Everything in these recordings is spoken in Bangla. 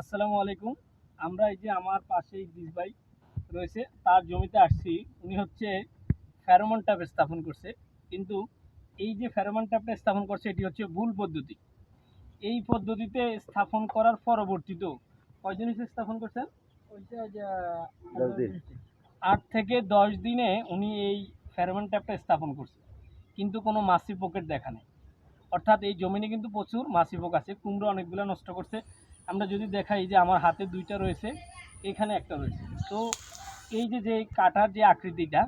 আসসালামু আলাইকুম। আমরা এই যে আমার পাশে ইদ্রিস ভাই রয়েছে তার জমিতে আসছি। উনি হচ্ছে ফেরোমন ট্যাপ স্থাপন করছে। কিন্তু এই যে ফেরোমন ট্যাপটা স্থাপন করছে এটি হচ্ছে ভুল পদ্ধতি। এই পদ্ধতিতে স্থাপন করার পরবর্তীতেও কয়জন হিসেবে স্থাপন করছেন? আট থেকে দশ দিনে উনি এই ফেরোমন ট্যাপটা স্থাপন করছে। কিন্তু কোনো মাসি পকেট দেখা নেই। অর্থাৎ এই জমিনে কিন্তু প্রচুর মাসি পোক আছে। কুমড়ো অনেকগুলো নষ্ট করছে। আমরা যদি দেখাই যে আমার হাতে দুইটা রয়েছে এখানে একটা রয়েছে। তো এই যে যে কাটার যে আকৃতিটা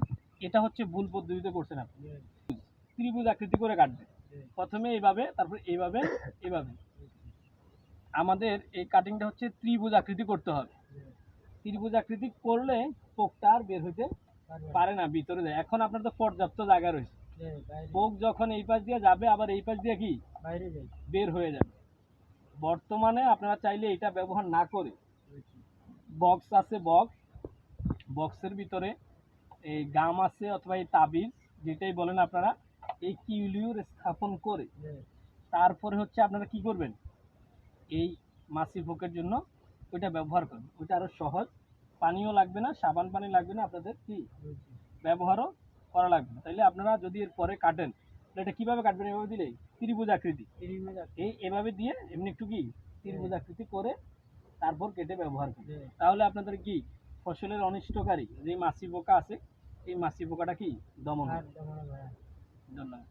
এটা হচ্ছে ভুল পদ্ধতিতে করছেন আপনি। ত্রিভুজ আকৃতি করে কাটবেন প্রথমে এইভাবে তারপর এইভাবে এইভাবে। আমাদের এই কাটিংটা হচ্ছে ত্রিভুজ আকৃতি করতে হবে। ত্রিভুজ আকৃতি করলে পোকটা আর বের হইতে পারে না ভিতরে যায়। এখন আপনার তো পর্যাপ্ত জায়গা রয়েছে। পোক যখন এই পাশ দিয়ে যাবে আবার এই পাশ দিয়ে কি? বের হয়ে যাবে। বর্তমানে আপনারা চাইলে এটা ব্যবহার না করে বক্স আছে বক্স বক্সের ভিতরে এই গাম আছে অথবা এই তাবিজ যেটাই বলেন আপনারা এই কিউলিউর স্থাপন করে তারপরে হচ্ছে আপনারা কি করবেন? এই মাছি পোকের জন্য ওইটা ব্যবহার করবেন ওইটা আরও সহজ। পানিও লাগবে না সাবান পানি লাগবে না আপনাদের কি? ব্যবহারও করা লাগবে না। তাইলে আপনারা যদি এর পরে কাটেন এটা কীভাবে কাটবেন? এভাবে দিলে ত্রিভুজ আকৃতি। এই এভাবে দিয়ে এমনি একটু কি? ত্রিভুজ আকৃতি করে তারপর কেটে ব্যবহার করবে তাহলে আপনাদের কি? ফসলের অনিষ্টকারী যে মাছি পোকা আছে এই মাছি পোকাটা কি? দমন হবে ধন্যবাদ।